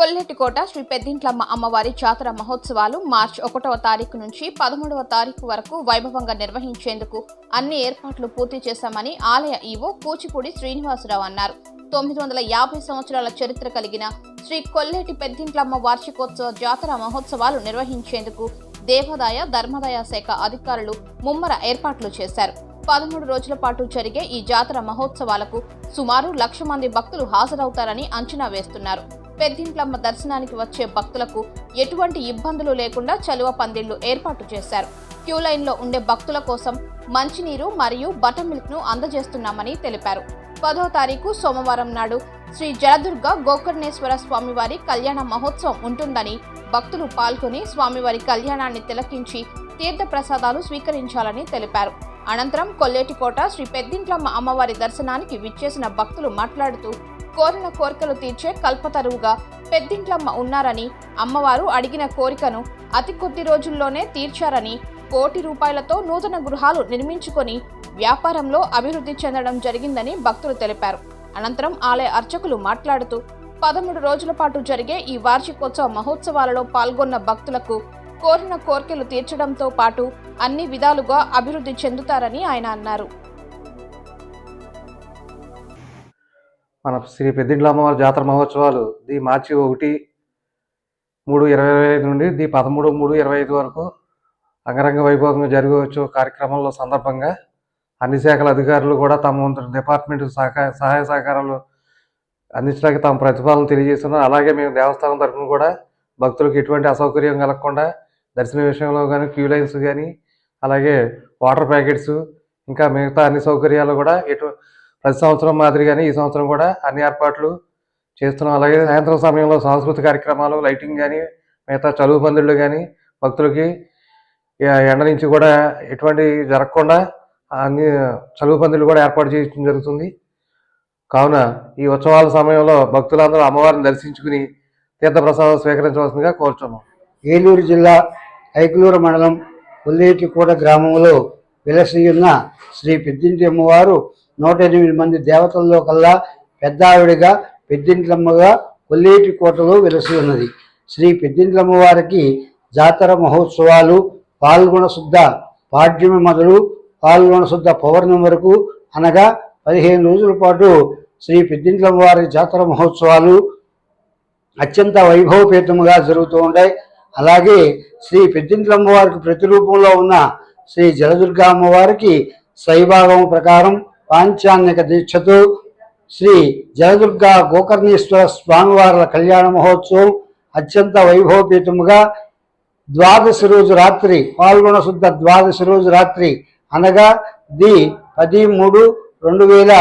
కొల్లెటికోట శ్రీ పెద్దింట్లమ్మ అమ్మవారి జాతర మహోత్సవాలు మార్చ్ ఒకటవ తారీఖు నుంచి పదమూడవ తారీఖు వరకు వైభవంగా నిర్వహించేందుకు అన్ని ఏర్పాట్లు పూర్తి చేశామని ఆలయ ఈవో కూచిపూడి శ్రీనివాసరావు అన్నారు. తొమ్మిది వందల యాభై సంవత్సరాల చరిత్ర కలిగిన శ్రీ కొల్లేటి పెద్దింట్లమ్మ వార్షికోత్సవ జాతర మహోత్సవాలు నిర్వహించేందుకు దేవాదాయ ధర్మదాయ శాఖ అధికారులు ముమ్మర ఏర్పాట్లు చేశారు. పదమూడు రోజుల పాటు జరిగే ఈ జాతర మహోత్సవాలకు సుమారు లక్ష మంది భక్తులు హాజరవుతారని అంచనా వేస్తున్నారు. పెద్దింట్లమ్మ దర్శనానికి వచ్చే భక్తులకు ఎటువంటి ఇబ్బందులు లేకుండా చలువ పందిళ్ళు ఏర్పాటు చేశారు. క్యూ లైన్లో ఉండే భక్తుల కోసం మంచినీరు మరియు బటర్ మిల్క్ను అందజేస్తున్నామని తెలిపారు. పదో తారీఖు సోమవారం నాడు శ్రీ జలదుర్గ గోకర్ణేశ్వర స్వామివారి కళ్యాణ మహోత్సవం ఉంటుందని భక్తులు పాల్గొని స్వామివారి కళ్యాణాన్ని తిలకించి తీర్థ ప్రసాదాలు స్వీకరించాలని తెలిపారు. అనంతరం కొల్లేటికోట శ్రీ పెద్దింట్లమ్మ అమ్మవారి దర్శనానికి విచ్చేసిన భక్తులు మాట్లాడుతూ కోరిన కోరికలు తీర్చే కల్పతరువుగా పెద్దింట్లమ్మ ఉన్నారని అమ్మవారు అడిగిన కోరికను అతి కొద్ది రోజుల్లోనే తీర్చారని కోటి రూపాయలతో నూతన గృహాలు నిర్మించుకొని వ్యాపారంలో అభివృద్ధి చెందడం జరిగిందని భక్తులు తెలిపారు. అనంతరం ఆలయ అర్చకులు మాట్లాడుతూ పదమూడు రోజుల పాటు జరిగే ఈ వార్షికోత్సవ మహోత్సవాలలో పాల్గొన్న భక్తులకు కోరిన కోరికలు తీర్చడంతో పాటు అన్ని విధాలుగా అభివృద్ధి చెందుతారని ఆయన అన్నారు. మన శ్రీ పెద్దింట్ల అమ్మవారి జాతర మహోత్సవాలు ది మార్చి ఒకటి మూడు ఇరవై ఐదు నుండి ది పదమూడు మూడు ఇరవై ఐదు వరకు అంగరంగ వైభవంగా జరగవచ్చు కార్యక్రమంలో సందర్భంగా అన్ని శాఖల అధికారులు కూడా తమ వంతు డిపార్ట్మెంట్ సహకార సహాయ సహకారాలు అందించడానికి తమ ప్రతిపాదన తెలియజేస్తున్నారు. అలాగే మేము దేవస్థానం తరఫున కూడా భక్తులకు ఎటువంటి అసౌకర్యం కలగకుండా దర్శన విషయంలో కానీ క్యూ లైన్స్ కానీ అలాగే వాటర్ ప్యాకెట్స్ ఇంకా మిగతా అన్ని సౌకర్యాలు కూడా ఎటు ప్రతి సంవత్సరం మాదిరిగానే ఈ సంవత్సరం కూడా అన్ని ఏర్పాట్లు చేస్తున్నాం. అలాగే సాయంత్రం సమయంలో సాంస్కృతిక కార్యక్రమాలు లైటింగ్ కానీ మిగతా చదువు పందిళ్ళు కానీ భక్తులకి ఎండ నుంచి కూడా ఎటువంటి జరగకుండా అన్ని చదువు పందిళ్ళు కూడా ఏర్పాటు చేయడం జరుగుతుంది. కావున ఈ ఉత్సవాల సమయంలో భక్తులందరూ అమ్మవారిని దర్శించుకుని తీర్థప్రసాదం స్వీకరించవలసిందిగా కోరుచున్నాం. ఏలూరు జిల్లా ఐకులూరు మండలం కొల్లేటికోట గ్రామంలో విలసియున్న శ్రీ పెద్దింటి అమ్మవారు నూట ఎనిమిది మంది దేవతల్లో కల్లా పెద్ద ఆవిడగా పెద్దింట్లమ్మగా కొల్లేటికోటలో వెలసి ఉన్నది. శ్రీ పెద్దింట్లమ్మవారికి జాతర మహోత్సవాలు పాల్గొన శుద్ధ పాడ్యమి మొదలు పాల్గొన శుద్ధ పౌర్ణమి వరకు అనగా పదిహేను రోజుల పాటు శ్రీ పెద్దింట్లమ్మవారి జాతర మహోత్సవాలు అత్యంత వైభవపేతముగా జరుగుతూ ఉంటాయి. అలాగే శ్రీ పెద్దింట్లమ్మ వారికి ప్రతిరూపంలో ఉన్న శ్రీ జలదుర్గా అమ్మవారికి శైభాగం ప్రకారం పాంచాన్యక దీక్షతో శ్రీ జలదుర్గా గోకర్ణేశ్వర స్వామివార్ల కళ్యాణ మహోత్సవం అత్యంత వైభవపీతముగా ద్వాదశి రోజు రాత్రి పాల్గొన శుద్ధ ద్వాదశి రోజు రాత్రి అనగా ది పది మూడు రెండు వేల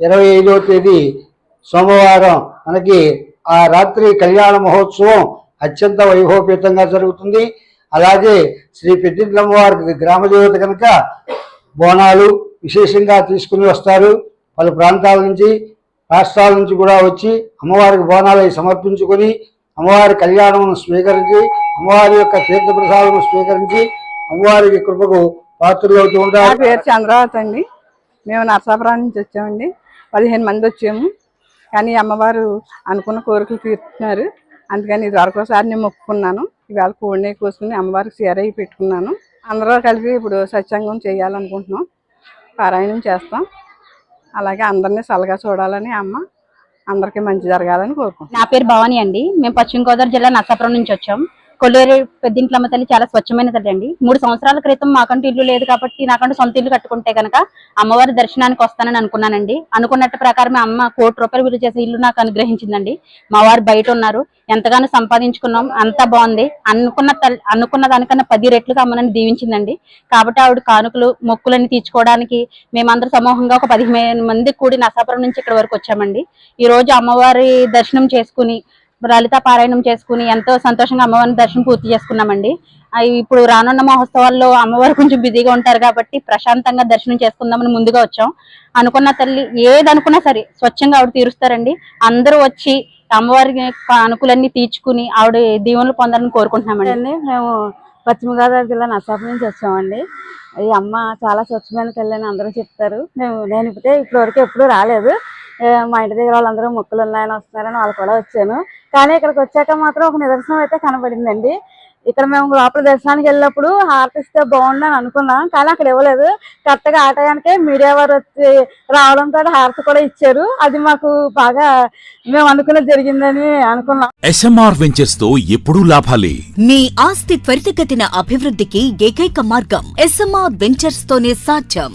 ఇరవై ఐదో తేదీ సోమవారం. మనకి ఆ రాత్రి కళ్యాణ మహోత్సవం అత్యంత వైభవపేతంగా జరుగుతుంది. అలాగే శ్రీ పెద్దింట్లమ్మవారికి గ్రామదేవత కనుక బోనాలు విశేషంగా తీసుకుని వస్తారు. పలు ప్రాంతాల నుంచి రాష్ట్రాల నుంచి కూడా వచ్చి అమ్మవారికి బోనాలు అవి సమర్పించుకొని అమ్మవారి కళ్యాణమును స్వీకరించి అమ్మవారి యొక్క తీర్థప్రసాదము స్వీకరించి అమ్మవారికి కృపకు పాత్రలు అవుతూ ఉంటారు. పేరు చంద్రావతి అండి. మేము నరసాపురం నుంచి వచ్చామండి. పదిహేను మంది వచ్చాము. కానీ అమ్మవారు అనుకున్న కోరికలు తీరుతున్నారు అందుకని ఇది వరకోసారి నేను మొక్కుకున్నాను. ఇవాళ కోడిని కోసుకుని అమ్మవారికి చీరయి పెట్టుకున్నాను. అందరూ కలిపి ఇప్పుడు సత్సంగం చేయాలనుకుంటున్నాం. పారాయణం చేస్తాం. అలాగే అందరినీ సలగా చూడాలని అమ్మ అందరికీ మంచి జరగాలని కోరుకుంటున్నాం. నా పేరు భవాని అండి. మేము పశ్చిమ గోదావరి జిల్లా నర్సాపురం నుంచి వచ్చాం. కొల్లేరు పెద్దింట్లమ్మ తల్లి చాలా స్వచ్ఛమైన తల్లి అండి. మూడు సంవత్సరాల క్రితం మాకంటూ ఇల్లు లేదు కాబట్టి నాకంటూ సొంత ఇల్లు కట్టుకుంటే కనుక అమ్మవారి దర్శనానికి వస్తానని అనుకున్నానండి. అనుకున్నట్టు ప్రకారం అమ్మ కోటి రూపాయలు విలువ చేసే ఇల్లు నాకు అనుగ్రహించిందండి. మా వారు బయట ఉన్నారు. ఎంతగానో సంపాదించుకున్నాం. అంత బాగుంది. అనుకున్న తల్లి అనుకున్న దానికన్నా పది రెట్లుగా అమ్మనని దీవించిందండి. కాబట్టి ఆవిడ కానుకలు మొక్కులన్నీ తీర్చుకోవడానికి మేమందరం సమూహంగా ఒక పదిహేను మంది కూడి నసాపురం నుంచి ఇక్కడ వరకు వచ్చామండి. ఈ రోజు అమ్మవారి దర్శనం చేసుకుని లలిత పారాయణం చేసుకుని ఎంతో సంతోషంగా అమ్మవారిని దర్శనం పూర్తి చేసుకున్నామండి. ఇప్పుడు రానున్న మహోత్సవాల్లో అమ్మవారు కొంచెం బిజీగా ఉంటారు కాబట్టి ప్రశాంతంగా దర్శనం చేసుకుందామని ముందుగా వచ్చాం. అనుకున్న తల్లి ఏదనుకున్నా సరే స్వచ్ఛంగా ఆవిడ తీరుస్తారండి. అందరూ వచ్చి అమ్మవారి అనుకులన్నీ తీర్చుకుని ఆవిడ దీవెనలు పొందాలని కోరుకుంటున్నామండి. అండి మేము పశ్చిమ గోదావరి జిల్లా నర్సాపురం నుంచి వచ్చామండి. ఈ అమ్మ చాలా స్వచ్ఛమైన తల్లి అని అందరూ చెప్తారు. మేము నేను ఇప్పుడు ఇప్పటి వరకు ఎప్పుడూ రాలేదు. మా ఇంటి దగ్గర వాళ్ళందరూ మొక్కులు ఉన్నాయని వస్తున్నారని వాళ్ళు కూడా వచ్చాను. కానీ ఇక్కడికి వచ్చాక మాత్రం ఒక నిదర్శనం అయితే కనబడిందండి. ఇక్కడ మేము లోపల దర్శనానికి వెళ్ళినప్పుడు హారతి ఇస్తే బాగుందని అనుకున్నాం కానీ అక్కడ ఇవ్వలేదు. కరెక్ట్గా ఆ టయానికే మీడియా వారు వచ్చి రావడంతో హారతి కూడా ఇచ్చారు. అది మాకు బాగా మేము అనుకున్నది జరిగిందని అనుకున్నాం. ఎస్ఎంఆర్ వెంచర్స్తో ఎప్పుడూ లాభాలే. మీ ఆస్తి త్వరితగతిన అభివృద్ధికి ఏకైక మార్గం ఎస్ఎంఆర్ వెంచర్స్ తోనే సాధ్యం.